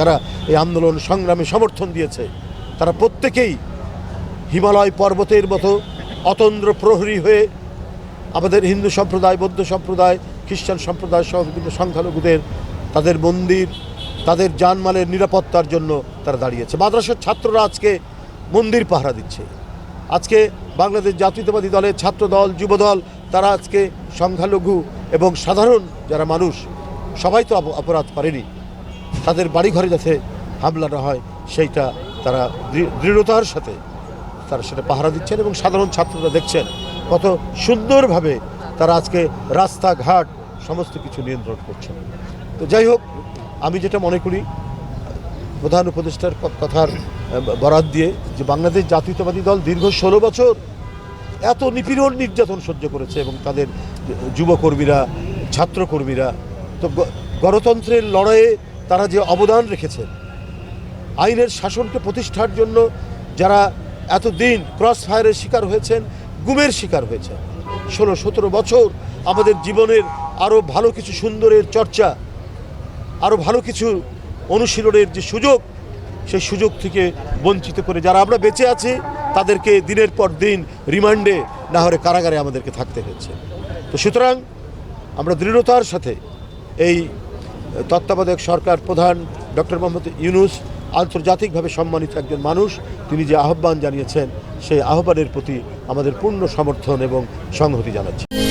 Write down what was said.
যারা এই আন্দোলন সংগ্রামে সমর্থন দিয়েছে, তারা প্রত্যেকেই হিমালয় পর্বতের মতো অতন্দ্র প্রহরী হয়ে আমাদের হিন্দু সম্প্রদায়, বৌদ্ধ সম্প্রদায়, খ্রিস্টান সম্প্রদায় সহ বিভিন্ন সংখ্যালঘুদের, তাদের মন্দির, তাদের জানমালের নিরাপত্তার জন্য তারা দাঁড়িয়েছে। মাদ্রাসার ছাত্ররা আজকে মন্দির পাহারা দিচ্ছে। আজকে বাংলাদেশ জাতীয়তাবাদী দলের ছাত্রদল, যুবদল, তারা আজকে সংখ্যালঘু এবং সাধারণ যারা মানুষ, সবাই তো অপরাধ করেনি। তাদের বাড়িঘরে যাতে হামলা না হয়, সেইটা তারা দৃঢ়তার সাথে তারা সেটা পাহারা দিচ্ছেন এবং সাধারণ ছাত্ররা দেখছেন কত সুন্দরভাবে তারা আজকে রাস্তাঘাট সমস্ত কিছু নিয়ন্ত্রণ করছেন। তো যাই হোক, আমি যেটা মনে করি, প্রধান উপদেষ্টার কথার বরাত দিয়ে যে বাংলাদেশ জাতীয়তাবাদী দল দীর্ঘ ষোলো বছর এত নিপীড়ন নির্যাতন সহ্য করেছে এবং তাদের যুবকর্মীরা, ছাত্রকর্মীরা, তো গণতন্ত্রের লড়াইয়ে তারা যে অবদান রেখেছেন। আইনের শাসনকে প্রতিষ্ঠার জন্য যারা এতদিন ক্রস ফায়ারের শিকার হয়েছেন, গুমের শিকার হয়েছেন। ষোলো, সতেরো বছর আমাদের জীবনের আরও ভালো কিছু সুন্দরের চর্চা, আরও ভালো কিছু অনুশীলনের যে সুযোগ, সেই সুযোগ থেকে বঞ্চিত করে যারা আমরা বেঁচে আছি, তাদেরকে দিনের পর দিন রিমান্ডে না হলে কারাগারে আমাদেরকে থাকতে হয়েছে। তো সুতরাং আমরা দৃঢ়তার সাথে এই তত্ত্বাবধায়ক সরকার প্রধান ডক্টর মোহাম্মদ ইউনুস আন্তর্জাতিকভাবে সম্মানিত একজন মানুষ, তিনি যে আহ্বান জানিয়েছেন, সেই আহ্বানের প্রতি আমাদের পূর্ণ সমর্থন এবং সংহতি জানাচ্ছি।